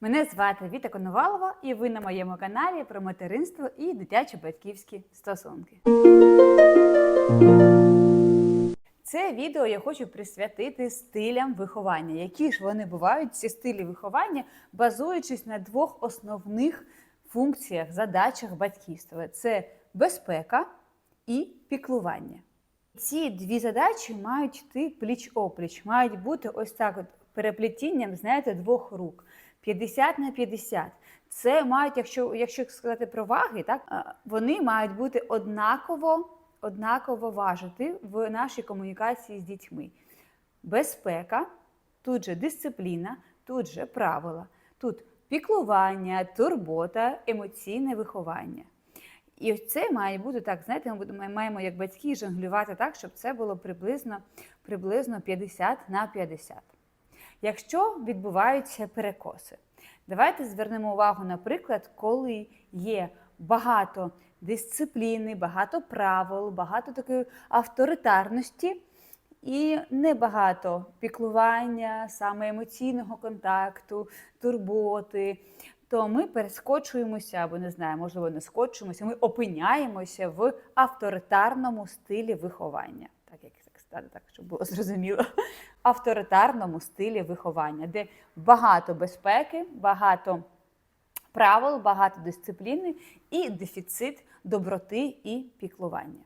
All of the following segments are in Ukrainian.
Мене звати Віта Коновалова, і ви на моєму каналі про материнство і дитячо-батьківські стосунки. Це відео я хочу присвятити стилям виховання. Які ж вони бувають, ці стилі виховання, базуючись на двох основних функціях, задачах батьківства: це безпека і піклування. Ці дві задачі мають йти пліч-опліч, мають бути ось так от переплетінням, знаєте, двох рук. 50 на 50. Це мають, якщо, якщо сказати про ваги, так, е, вони мають бути однаково, однаково важити в нашій комунікації з дітьми. Безпека, тут же дисципліна, тут же правила, тут піклування, турбота, емоційне виховання. І це має бути так, знаєте, ми маємо як батьки жонглювати так, щоб це було приблизно, приблизно 50 на 50. Якщо відбуваються перекоси, давайте звернемо увагу, наприклад, коли є багато дисципліни, багато правил, багато такої авторитарності і небагато піклування, саме емоційного контакту, турботи, то ми перескочуємося, або не знаю, можливо, не скочуємося, ми опиняємося в авторитарному стилі виховання. Сказати, так щоб було зрозуміло. Авторитарному стилі виховання, де багато безпеки, багато правил, багато дисципліни і дефіцит доброти і піклування.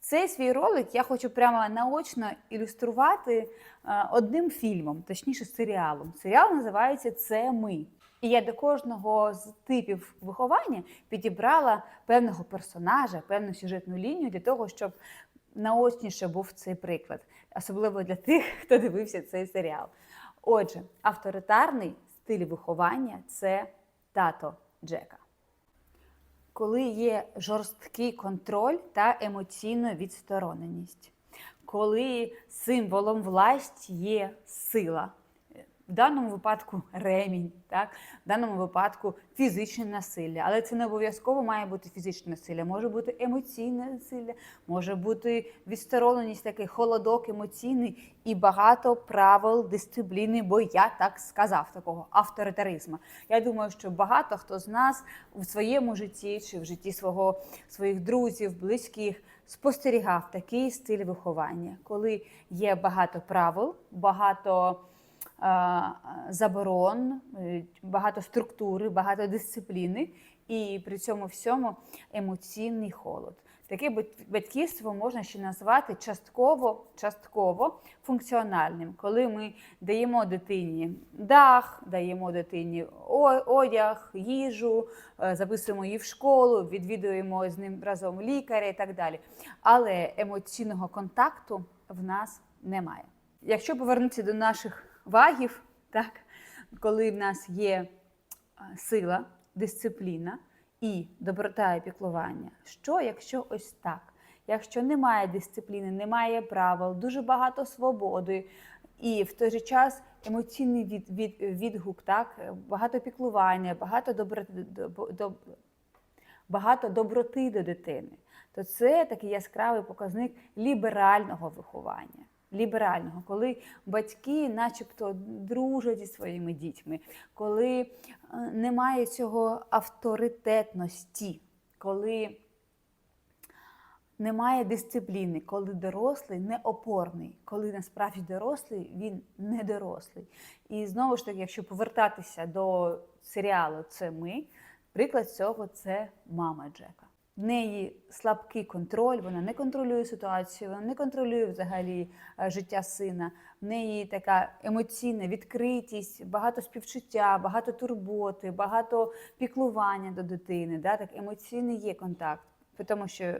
Цей свій ролик я хочу прямо наочно ілюструвати е, одним фільмом, точніше серіалом. Серіал називається Це ми. І я до кожного з типів виховання підібрала певного персонажа, певну сюжетну лінію для того, щоб наочніше був цей приклад, особливо для тих, хто дивився цей серіал. Отже, авторитарний стиль виховання це тато Джека коли є жорсткий контроль та емоційна відстороненість, коли символом власті є сила. Даному випадку ремінь, так? в даному випадку фізичне насилля. Але це не обов'язково має бути фізичне насилля, може бути емоційне насилля, може бути відстороненість, такий холодок емоційний і багато правил дисципліни, бо я так сказав, такого авторитаризму. Я думаю, що багато хто з нас в своєму житті чи в житті свого, своїх друзів, близьких спостерігав такий стиль виховання, коли є багато правил, багато заборон, е, багато структури, багато дисципліни, і при цьому всьому емоційний холод. Таке бат- батьківство можна ще назвати частково, частково функціональним, коли ми даємо дитині дах, даємо дитині одяг, їжу, е, записуємо її в школу, відвідуємо з ним разом лікаря і так далі. Але емоційного контакту в нас немає. Якщо повернутися до наших вагів, так, коли в нас є сила, дисципліна і доброта і піклування, що якщо ось так? Якщо немає дисципліни, немає правил, дуже багато свободи, і в той же час емоційний від, від, відгук, так, багато піклування, багато доброти, доб- доб- багато доброти до дитини, то це такий яскравий показник ліберального виховання. Ліберального, коли батьки, начебто, дружать зі своїми дітьми, коли е, немає цього авторитетності, коли немає дисципліни, коли дорослий не опорний, коли насправді дорослий він не дорослий. І знову ж таки, якщо повертатися до серіалу Це ми, приклад цього це мама Джека. Неї слабкий контроль, вона не контролює ситуацію, вона не контролює взагалі е, життя сина. В неї така емоційна відкритість, багато співчуття, багато турботи, багато піклування до дитини. Да? Так емоційний є контакт, тому що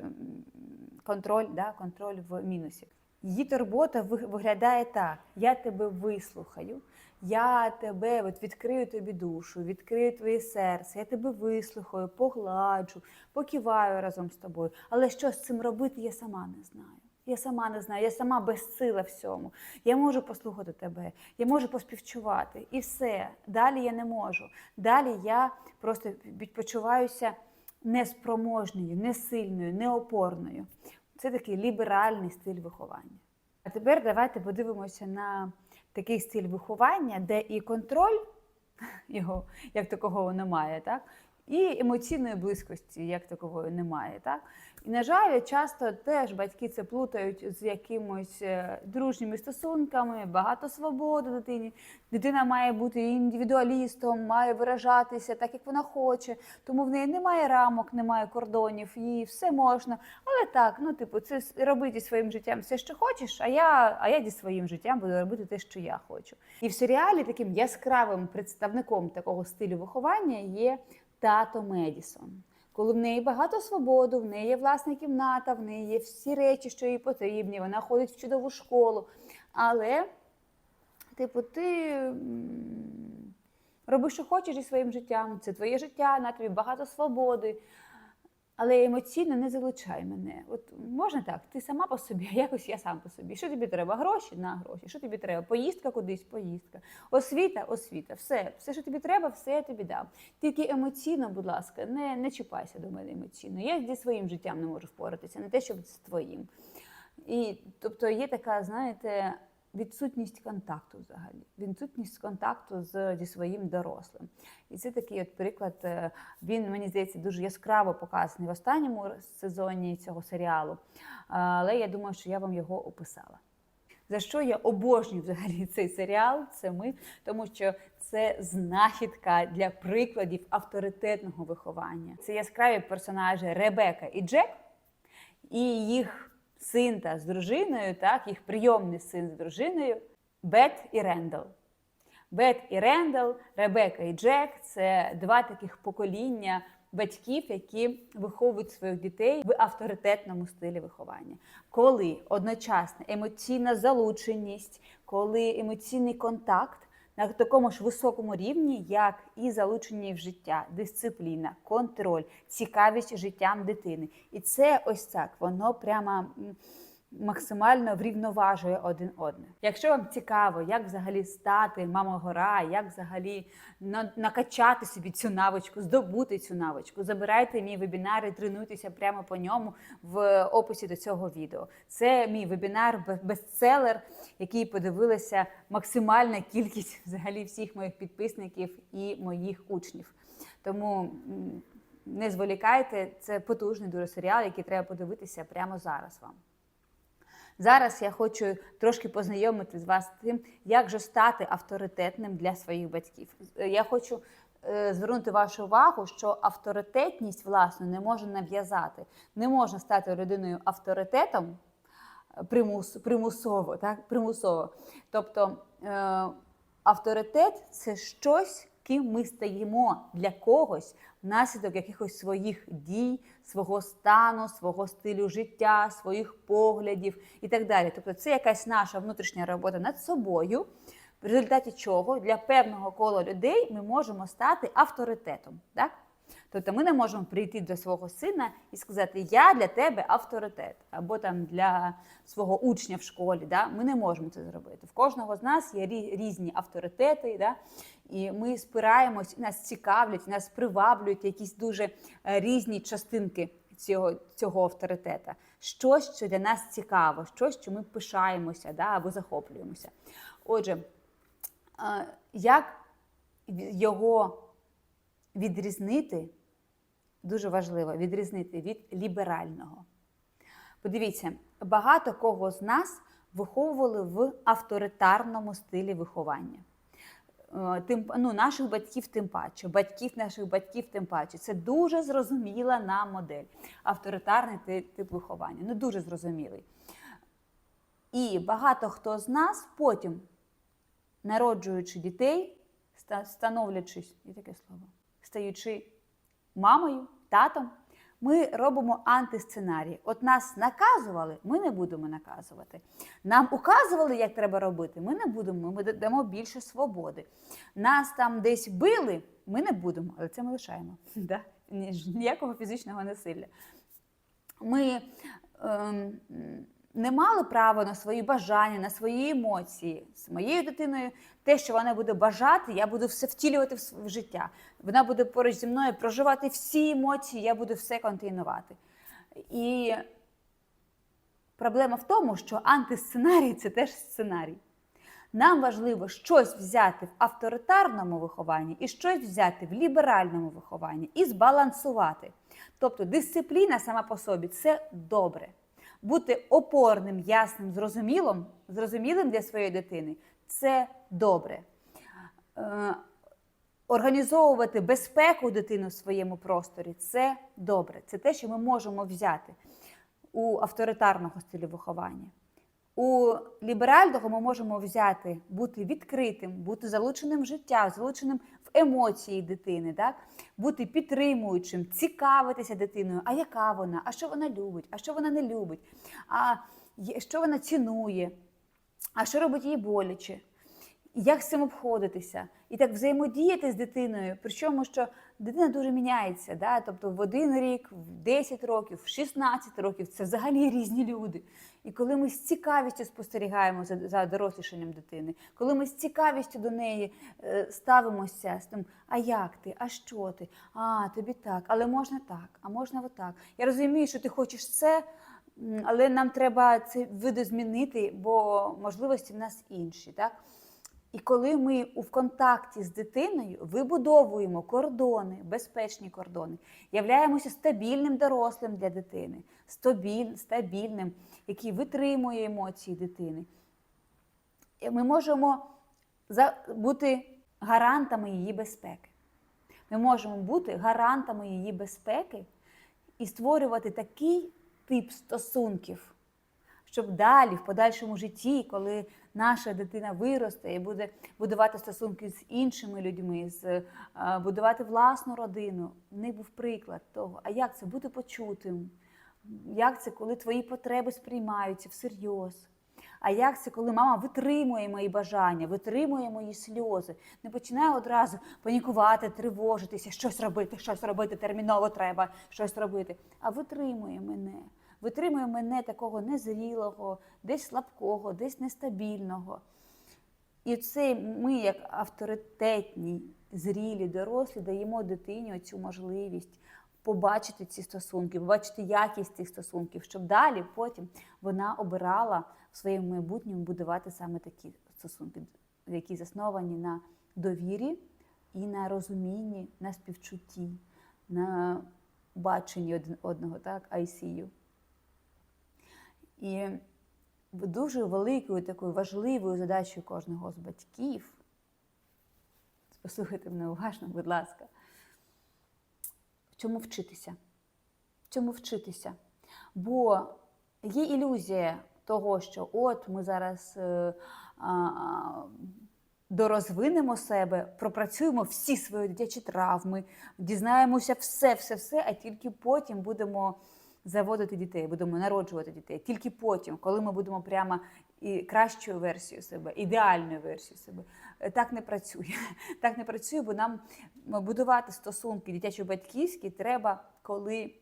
контроль, да? контроль в мінусі. Її турбота виглядає так: я тебе вислухаю, я тебе от відкрию тобі душу, відкрию твоє серце, я тебе вислухаю, погладжу, покиваю разом з тобою. Але що з цим робити, я сама не знаю. Я сама не знаю, я сама безсила всьому. Я можу послухати тебе, я можу поспівчувати. І все. Далі я не можу. Далі я просто відпочиваюся неспроможною, несильною, неопорною. Це такий ліберальний стиль виховання. А тепер давайте подивимося на такий стиль виховання, де і контроль його як такого немає, так? І емоційної близькості, як такової немає. Так? І, на жаль, часто теж батьки це плутають з якимось е, дружніми стосунками, багато свободи дитині. Дитина має бути індивідуалістом, має виражатися так, як вона хоче. Тому в неї немає рамок, немає кордонів, їй все можна. Але так, ну типу, це с- роби зі своїм життям все, що хочеш, а я, а я зі своїм життям буду робити те, що я хочу. І в серіалі таким яскравим представником такого стилю виховання є тато Медісон. Коли в неї багато свободи, в неї є власна кімната, в неї є всі речі, що їй потрібні, вона ходить в чудову школу. Але, типу, ти роби, що хочеш зі своїм життям, це твоє життя, на тобі багато свободи. Але емоційно не залучай мене. От можна так, ти сама по собі, а якось я сам по собі. Що тобі треба? Гроші на гроші. Що тобі треба? Поїздка кудись, поїздка. Освіта, освіта. Все, все, що тобі треба, все я тобі дам. Тільки емоційно, будь ласка, не, не чіпайся до мене емоційно. Я зі своїм життям не можу впоратися, не те, щоб з твоїм. І тобто є така, знаєте, відсутність контакту взагалі, відсутність контакту з, зі своїм дорослим. І це такий от приклад. е, Він, мені здається, дуже яскраво показаний в останньому сезоні цього серіалу. Але я думаю, що я вам його описала. За що я обожнюю взагалі цей серіал? Це ми, тому що це знахідка для прикладів авторитетного виховання. Це яскраві персонажі Ребека і Джек, і їх син та з дружиною, так, їх прийомний син з дружиною Бет і Рендал. Бет і Рендал, Ребека і Джек це два таких покоління батьків, які виховують своїх дітей в авторитетному стилі виховання. Коли одночасно емоційна залученість, коли емоційний контакт на такому ж високому рівні, як і залучені в життя, дисципліна, контроль, цікавість життям дитини. І це ось так, воно прямо. Максимально врівноважує один одне. Якщо вам цікаво, як взагалі стати мама гора, як взагалі на- накачати собі цю навичку, здобути цю навичку, забирайте мій вебінар і тренуйтеся прямо по ньому в описі до цього відео. Це мій вебінар бестселер, який подивилася максимальна кількість взагалі всіх моїх підписників і моїх учнів. Тому не зволікайте, це потужний дуже серіал, який треба подивитися прямо зараз вам. Зараз я хочу трошки познайомити з вас з тим, як же стати авторитетним для своїх батьків. Е, Я хочу е, звернути вашу увагу, що авторитетність власне не можна нав'язати. Не можна стати людиною авторитетом е, примус, примусово, так? примусово. Тобто авторитет це щось, ким ми стаємо для когось внаслідок якихось своїх дій, свого стану, свого стилю життя, своїх поглядів і так далі. Тобто, це якась наша внутрішня робота над собою, в результаті чого для певного кола людей ми можемо стати авторитетом. Так? Тобто ми не можемо прийти до свого сина і сказати, я для тебе авторитет, або там для свого учня в школі. Да? Ми не можемо це зробити. В кожного з нас є різні авторитети, да? і ми спираємось, нас цікавлять, нас приваблюють якісь дуже е, різні частинки цього, цього авторитета. Щось, що для нас цікаво, щось, що ми пишаємося да? або захоплюємося. Отже, е, як його відрізнити, дуже важливо відрізнити від ліберального. Подивіться, багато кого з нас виховували в авторитарному стилі виховання. Е, Тим, ну, наших батьків тим паче, батьків наших батьків тим паче. Це дуже зрозуміла нам модель. Авторитарний тип виховання. Ну, дуже зрозумілий. І багато хто з нас потім, народжуючи дітей, становлячись, є таке слово, стаючи мамою, татом, ми робимо антисценарій. От нас наказували, ми не будемо наказувати. Нам указували, як треба робити, ми не будемо, ми дамо більше свободи. Нас там десь били, ми не будемо, але це ми лишаємо. Да? Ні- Ніякого фізичного насилля. Ми ем, не мали права на свої бажання, на свої емоції. З моєю дитиною те, що вона буде бажати, я буду все втілювати в життя. Вона буде поруч зі мною проживати всі емоції, я буду все контейнувати. І проблема в тому, що антисценарій це теж сценарій. Нам важливо щось взяти в авторитарному вихованні і щось взяти в ліберальному вихованні і збалансувати. Тобто дисципліна сама по собі це добре. Бути опорним, ясним, зрозумілим, зрозумілим для своєї дитини це добре. Е, Організовувати безпеку дитини в своєму просторі це добре. Це те, що ми можемо взяти у авторитарного стилю виховання. У ліберального ми можемо взяти бути відкритим, бути залученим в життя, залученим в емоції дитини, так? бути підтримуючим, цікавитися дитиною, а яка вона, а що вона любить, а що вона не любить, а що вона цінує, а що робить їй боляче, як з цим обходитися, і так взаємодіяти з дитиною. Причому що дитина дуже міняється. Да? Тобто в один рік, в 10 років, в 16 років це взагалі різні люди. І коли ми з цікавістю спостерігаємо за, за дорослішанням дитини, коли ми з цікавістю до неї е, ставимося з тим, а як ти, а що ти, а тобі так, але можна так, а можна отак. Я розумію, що ти хочеш це, але нам треба це видозмінити, бо можливості в нас інші. Так? І коли ми у контакті з дитиною вибудовуємо кордони, безпечні кордони, являємося стабільним дорослим для дитини, стабіль, стабільним, який витримує емоції дитини, ми можемо за- бути гарантами її безпеки. Ми можемо бути гарантами її безпеки і створювати такий тип стосунків, щоб далі, в подальшому житті, коли наша дитина виросте і буде будувати стосунки з іншими людьми, з, е, будувати власну родину, них був приклад того, а як це бути почутим, як це, коли твої потреби сприймаються всерйоз. А як це, коли мама витримує мої бажання, витримує мої сльози, не починає одразу панікувати, тривожитися, щось робити, щось робити, терміново треба щось робити, а витримує мене. Витримує мене такого незрілого, десь слабкого, десь нестабільного. І це ми, як авторитетні, зрілі, дорослі, даємо дитині цю можливість побачити ці стосунки, побачити якість цих стосунків, щоб далі потім вона обирала в своєму майбутньому будувати саме такі стосунки, які засновані на довірі і на розумінні, на співчутті, на баченні один одного, так, I see you. І дуже великою такою важливою задачею кожного з батьків. Послухайте мене уважно, будь ласка. В чому вчитися? В чому вчитися? Бо є ілюзія того, що от ми зараз е, а, дорозвинемо себе, пропрацюємо всі свої дитячі травми, дізнаємося все, все, все, а тільки потім будемо заводити дітей, будемо народжувати дітей. Тільки потім, коли ми будемо прямо і кращою версією себе, ідеальною версією себе. Е, Так не працює. Так не працює, бо нам будувати стосунки дитячо-батьківські треба, коли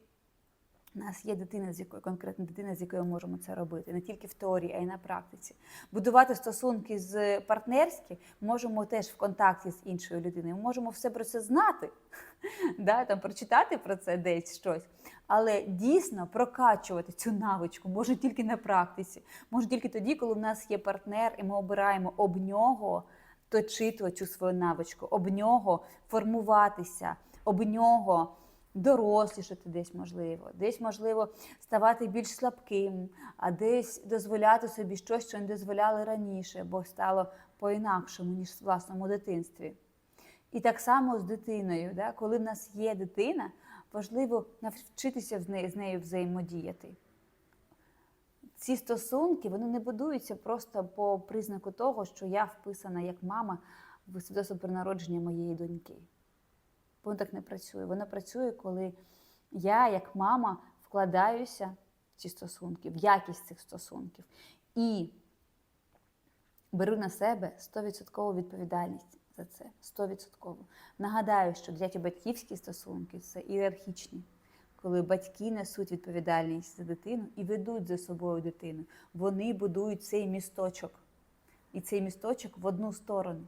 у нас є дитина, з якою конкретна дитина, з якою ми можемо це робити, не тільки в теорії, а й на практиці. Будувати стосунки з партнерські можемо теж в контакті з іншою людиною. Ми можемо все про це знати, да, там, прочитати про це десь щось. Але дійсно прокачувати цю навичку може тільки на практиці, може тільки тоді, коли в нас є партнер, і ми обираємо об нього точити цю свою навичку, об нього формуватися, об нього дорослішати десь можливо, десь можливо ставати більш слабким, а десь дозволяти собі щось, що не дозволяли раніше, бо стало по-інакшому, ніж в власному дитинстві. І так само з дитиною, да? коли в нас є дитина, важливо навчитися з нею, взаємодіяти. Ці стосунки вони не будуються просто по признаку того, що я вписана як мама в свідоцтво про народження моєї доньки. Воно так не працює. Воно працює, коли я, як мама, вкладаюся в ці стосунки, в якість цих стосунків і беру на себе 100% відповідальність за це. 100%. Нагадаю, що дитячо-батьківські стосунки це ієрархічні, коли батьки несуть відповідальність за дитину і ведуть за собою дитину. Вони будують цей місточок. І цей місточок в одну сторону.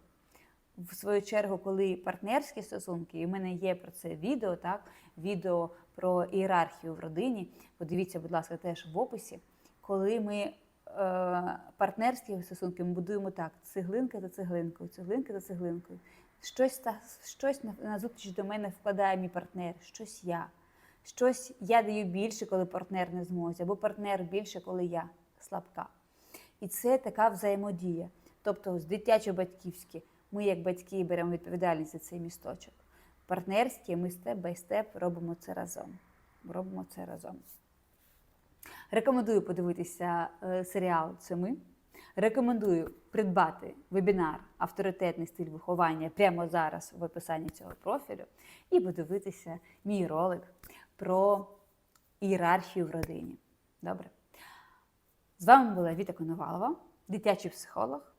В свою чергу, коли партнерські стосунки, і в мене є про це відео, так, відео про ієрархію в родині. Подивіться, будь ласка, теж в описі, коли ми е, партнерські стосунки ми будуємо так: цеглинка за цеглинкою, цеглинка за цеглинкою. Щось, та, щось на, на зустріч до мене вкладає мій партнер, щось я. Щось я даю більше, коли партнер не зможе, або партнер більше, коли я слабка. І це така взаємодія. Тобто, з дитячо-батьківські ми, як батьки, беремо відповідальність за цей місточок. Партнерські ми степ бай степ робимо це разом. Робимо це разом. Рекомендую подивитися е, серіал Це ми. Рекомендую придбати вебінар Авторитетний стиль виховання прямо зараз в описанні цього профілю і подивитися мій ролик про ієрархію в родині. Добре. З вами була Віта Коновалова, дитячий психолог.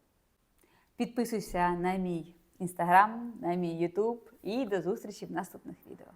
Підписуйся на мій інстаграм, на мій Ютуб і до зустрічі в наступних відео.